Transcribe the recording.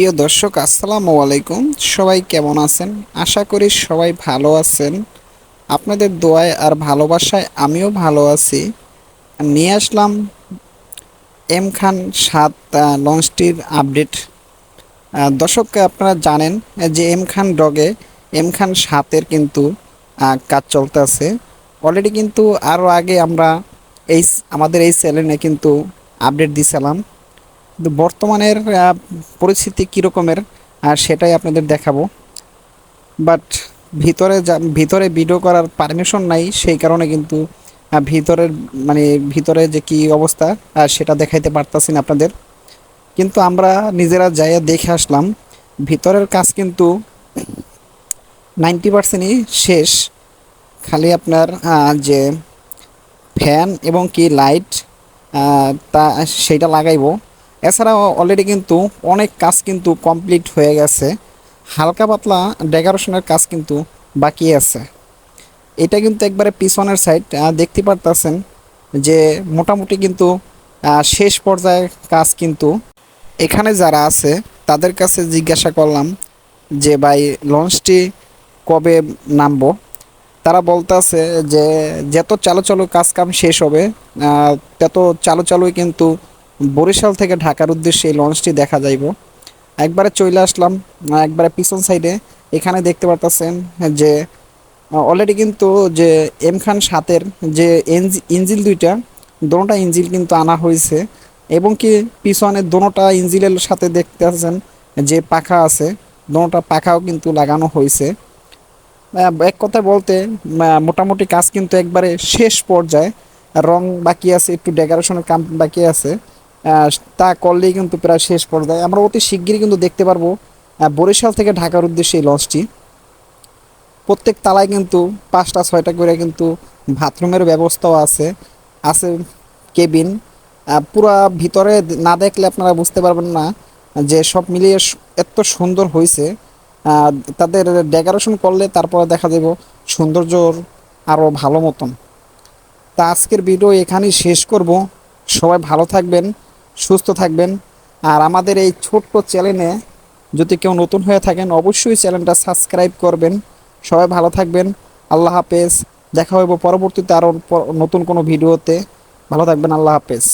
প্রিয় দর্শক, আসসালামু আলাইকুম। সবাই কেমন আছেন? আশা করি সবাই ভালো আছেন। আপনাদের দোয়ায় আর ভালোবাসায় আমিও ভালো আছি। নিয়ে আসলাম এম খান সাত লঞ্চটির আপডেট। দর্শক, আপনারা জানেন যে এম খান ডগে এম খান সাতের কিন্তু কাজ চলতে আছে। অলরেডি কিন্তু আরও আগে আমরা এই, আমাদের এই চ্যানেলে কিন্তু আপডেট দিছিলাম। কিন্তু বর্তমানের পরিস্থিতি কীরকমের, আর সেটাই আপনাদের দেখাবো। বাট ভিতরে যা, ভিতরে ভিডিও করার পারমিশন নাই, সেই কারণে কিন্তু ভিতরের মানে ভিতরে যে কি অবস্থা আর সেটা দেখাইতে পারতাছি না আপনাদের। কিন্তু আমরা নিজেরা যাইয়া দেখে আসলাম, ভিতরের কাজ কিন্তু নাইনটি পার্সেন্টই শেষ। খালি আপনার যে ফ্যান এবং কি লাইট তা, সেটা লাগাইবো। এছাড়াও অলরেডি কিন্তু অনেক কাজ কিন্তু কমপ্লিট হয়ে গেছে। হালকা পাতলা ডেকোরেশনের কাজ কিন্তু বাকি আছে। এটা কিন্তু একবারে পিছনের সাইড দেখতে পারতেছেন যে মোটামুটি কিন্তু শেষ পর্যায়ে কাজ কিন্তু এখানে যারা আছে, তাদের কাছে জিজ্ঞাসা করলাম যে, ভাই লঞ্চটি কবে নামবো? তারা বলতেছে যে, যত চালু চালু কাজ কাম শেষ হবে তত চালু চালুই কিন্তু বরিশাল থেকে ঢাকার উদ্দেশ্যে এই লঞ্চটি দেখা যাইব। একবারে চলে আসলাম একবারে পিছন সাইডে। এখানে দেখতে পারতেছেন যে অলরেডি কিন্তু যে এম খান সাতের যে ইঞ্জিল দুইটা দোনোটা ইঞ্জিল কিন্তু আনা হয়েছে এবং কি পিছনে দোনোটা ইঞ্জিলের সাথে দেখতে পাচ্ছেন যে পাখা আছে দোনোটা পাখাও কিন্তু লাগানো হয়েছে এক কথা বলতে মোটামুটি কাজ কিন্তু একবারে শেষ পর্যায়ে। রং বাকি আছে, একটু ডেকোরেশনের কাম বাকি আছে। তা করলেই কিন্তু প্রায় শেষ পর্যায়ে। আমরা অতি শিগগিরই কিন্তু দেখতে পারব বরিশাল থেকে ঢাকার উদ্দেশ্যে এই লঞ্চটি। প্রত্যেক তালায় কিন্তু পাঁচটা, ছয়টা করে কিন্তু বাথরুমের ব্যবস্থাও আছে আছে কেবিন। পুরা ভিতরে না দেখলে আপনারা বুঝতে পারবেন না যে সব মিলিয়ে এত সুন্দর হয়েছে তাদের ডেকোরেশন করলে তারপরে দেখা যাব সৌন্দর্যর আরও ভালো মতন। তা আজকের ভিডিও এখানেই শেষ করব। সবাই ভালো থাকবেন। সুস্থ থাকবেন। আর আমাদের এই ছোট্ট চ্যানেলে যদি কেউ নতুন হয়ে থাকেন, অবশ্যই চ্যানেলটা সাবস্ক্রাইব করবেন। সবাই ভালো থাকবেন। আল্লাহ হাফেজ। দেখা হইব পরবর্তীতে আরও নতুন কোনো ভিডিওতে। ভালো থাকবেন। আল্লাহ হাফেজ।